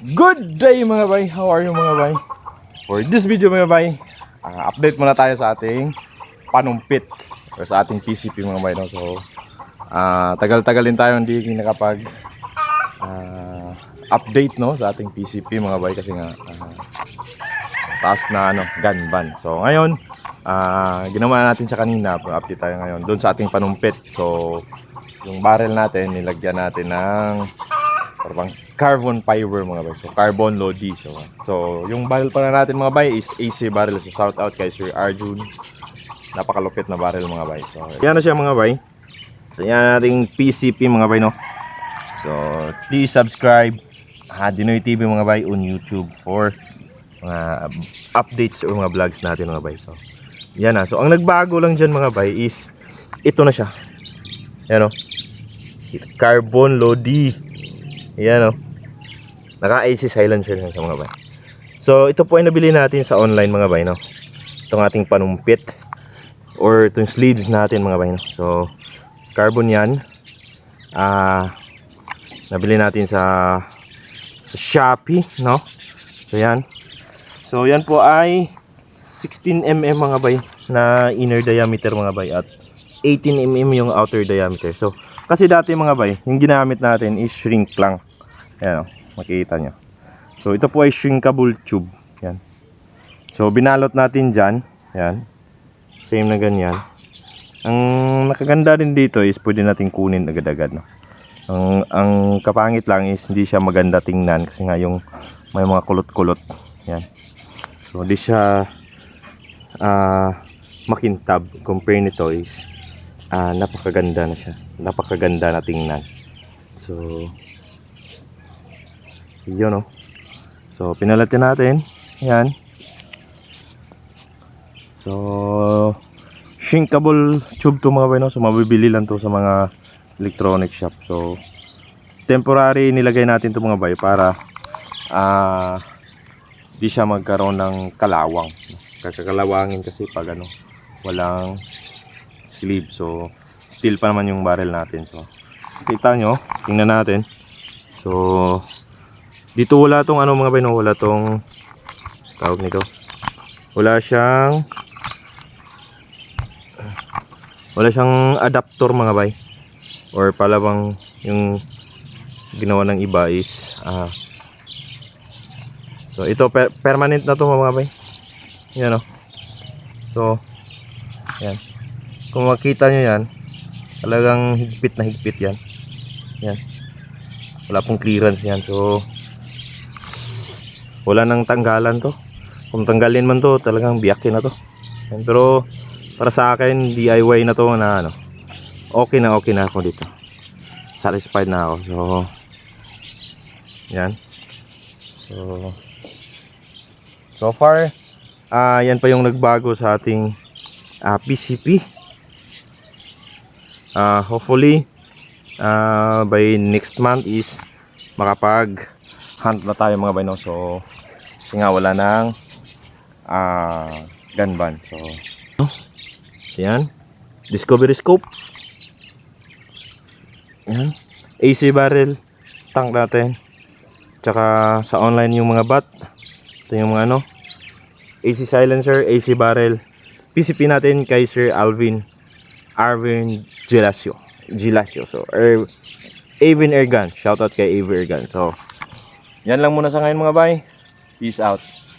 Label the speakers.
Speaker 1: day mga bay! How are you mga bay? For this video mga bay, ah, update muna tayo sa ating panumpit or sa ating PCP mga bay. No? So, ah, tagal-tagal din tayo hindi nakapag ah, update no sa ating PCP mga bay kasi nga ah, taas na ano, gun ban. So ngayon, ah, ginawa natin sa kanina, update tayo ngayon doon sa ating panumpit. So yung barrel natin, nilagyan natin ng parang carbon fiber mga bay. So carbon Lodi. So, so yung barrel pala natin mga bay is AC barrel. So shout out kay Sir Arjun. Napakalupit na barrel mga bay. So yan na siya mga bay. So yan nating PCP mga bay no. So please subscribe ha Dinoy TV mga bay on YouTube for mga updates o mga vlogs natin mga bay. So yan na. So ang nagbago lang dyan mga bay is ito na siya. Yan o. Carbon Lodi. Yan o. Naka-AC silencer na sa mga bay. So, ito po ay nabili natin sa online mga bay, no? Itong ating panumpit or itong sleeves natin mga bay, no? So, carbon yan. Ah, nabili natin sa sa Shopee, no? So, yan. So, yan po ay 16mm mga bay na inner diameter mga bay at 18mm yung outer diameter. So, kasi dati mga bay, yung ginamit natin is shrink lang. Yan o, makikita nyo. So, ito po ay shrinkable tube. Yan. So, binalot natin dyan. Yan. Same na ganyan. Ang nakaganda rin dito is pwede natin kunin agad-agad. No? Ang, ang kapangit lang is hindi siya maganda tingnan kasi nga yung may mga kulot-kulot. Yan. So, di siya ah makintab. Compare nito is ah napakaganda na siya. Napakaganda na tingnan. So, yun oh. So, pinalatin natin. Yan. So, shrinkable tube to mga bay, no? So, mabibili lang to sa mga electronic shop. So, temporary nilagay natin to mga bay para ah di siya magkaroon ng kalawang. Kakakalawangin kasi pag ano, walang sleeve. So, steel pa naman yung barrel natin. So, kita nyo, tingnan natin. So, dito wala tong ano mga bay, no? wala tong tawag nito. Wala siyang wala siyang adapter mga bay. Or palabang yung ginawa ng iba is ah So ito per- permanent na to mga bay. Yan oh. So yan. Kung makita nyo yan, talagang higpit na higpit yan. Yan. Wala pong clearance yan. So wala nang tanggalan to. Kung tanggalin man to, talagang biyakin na to. Pero para sa akin, DIY na to na ano. Okay na okay na ako dito. Satisfied na ako. So yan. So So far, ah yan pa yung nagbago sa ating ah, PCP. Ah hopefully, ah by next month is makapag hunt na tayo mga bayno. So, kasi nga wala nang ah gun. So, yan. Discovery scope. Yan. AC barrel. Tank natin. Tsaka sa online yung mga bat. Ito yung mga ano. AC silencer, AC barrel. PCP natin kay Sir Alvin Arvin Gilasio. Gilasio. So, er, Avin Airgun. Shoutout kay Avin Airgun. So, yan lang muna sa ngayon mga bay. Peace out.